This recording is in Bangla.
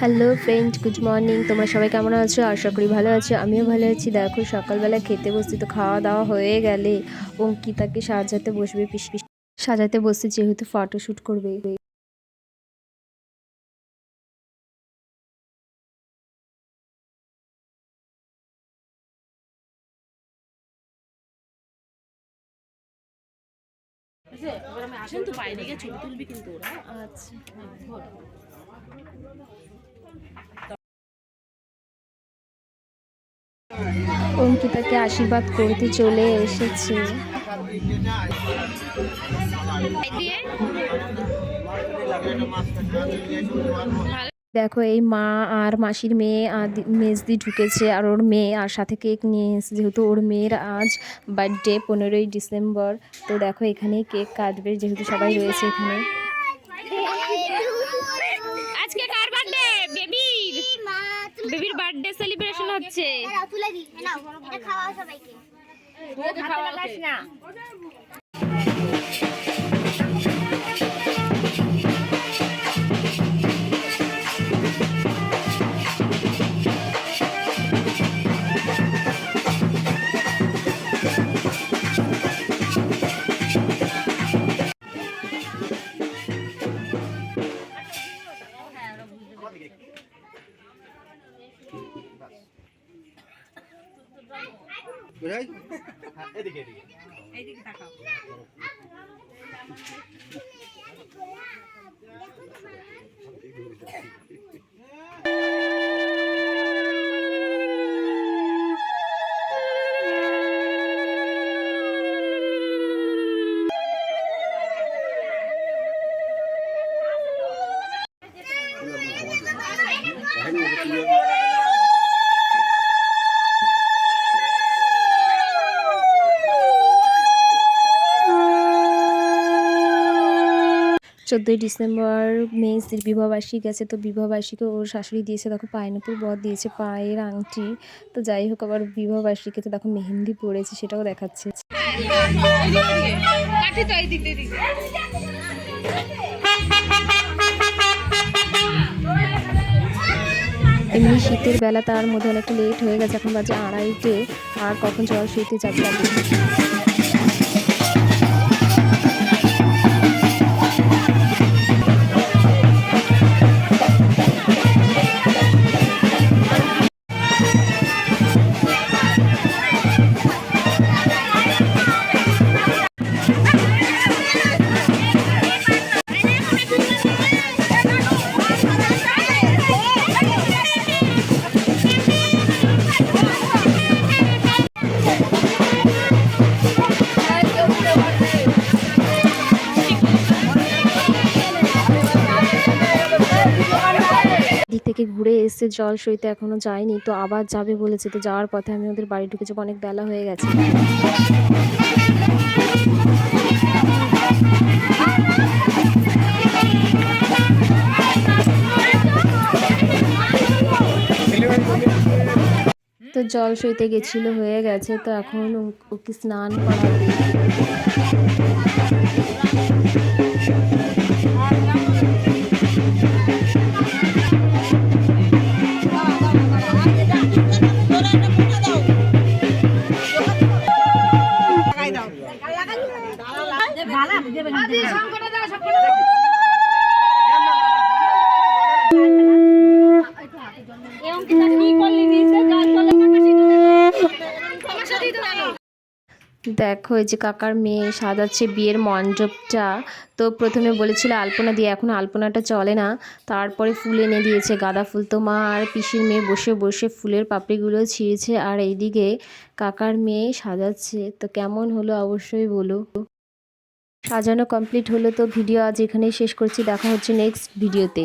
হ্যালো ফ্রেন্ড গুড মর্নিং তোমরা সবাই কেমন আছো? আশা করি ভালো আছো। আমিও ভালো আছি। দেখো সকালবেলা খেতে বসছি তো খাওয়া দাওয়া হয়ে গেলে অঙ্কিতাকে সাজাতে বসবে পিস পিস সাজাতে বসছে যেহেতু ফটোশ্যুট করবে। এবার আসেন তো বাইরে গিয়ে ছবি তুলবি কিন্তু ওরা। আচ্ছা। হ্যাঁ। অঙ্কিতাকে আশীর্বাদ করতে চলে এসেছে। দেখো, এই মা আর মাসির মেয়ে মেজদি ঢুকেছে আর ওর মেয়ে, আর সাথে কেক নিয়ে এসেছে। যেহেতু ওর মেয়ের আজ বার্থডে পনেরোই ডিসেম্বর, তো দেখো এখানে কেক কাটবে, যেহেতু সবাই রয়েছে এখানে। বার্থডে সেলিব্রেশন হচ্ছে। তোকে খাওয়া না বুঝাই এদিকে এদিকে চোদ্দোই ডিসেম্বর মেয়ের বিবাহবার্ষিকী গেছে তো বিবাহবার্ষিকী ওর শাশুড়ি দিয়েছে দেখো পাইনাপুর বর দিয়েছে পায়ের আংটি। তো যাই হোক আবার বিবাহবার্ষিকীতে দেখো মেহেন্দি পড়েছে সেটাও দেখাচ্ছে। তো এমনি শীতের বেলা তার মধ্যে অনেকটা লেট হয়ে গেছে এখন বাজে আড়াইটে আর কখন জল শুইতে যাবে থেকে ঘুরে এসে জল সইতে এখনও যায়নি, তো আবার যাবে বলেছে তো যাওয়ার পথে আমি ওদের বাড়ি ঢুকে যাব, অনেক বেলা হয়ে গেছে। তো জল সইতে গেছিল, হয়ে গেছে, তো এখন ওকে স্নান করাবে দেখো এই যে কাকার মেয়ে সাজাচ্ছে বিয়ের মণ্ডপটা। তো প্রথমে বলেছিল আলপনা দিয়ে, এখন আলপনাটা চলে না। তারপরে ফুল এনে দিয়েছে, গাঁদা ফুল তো মা আর পিসির মেয়ে বসে বসে ফুলের পাপড়িগুলো ছিঁড়েছে। আর এইদিকে কাকার মেয়ে সাজাচ্ছে, তো কেমন হলো অবশ্যই বলো। সাজানো কমপ্লিট হলো, তো ভিডিও আজ এখানেই শেষ করছি, দেখা হচ্ছে নেক্সট ভিডিওতে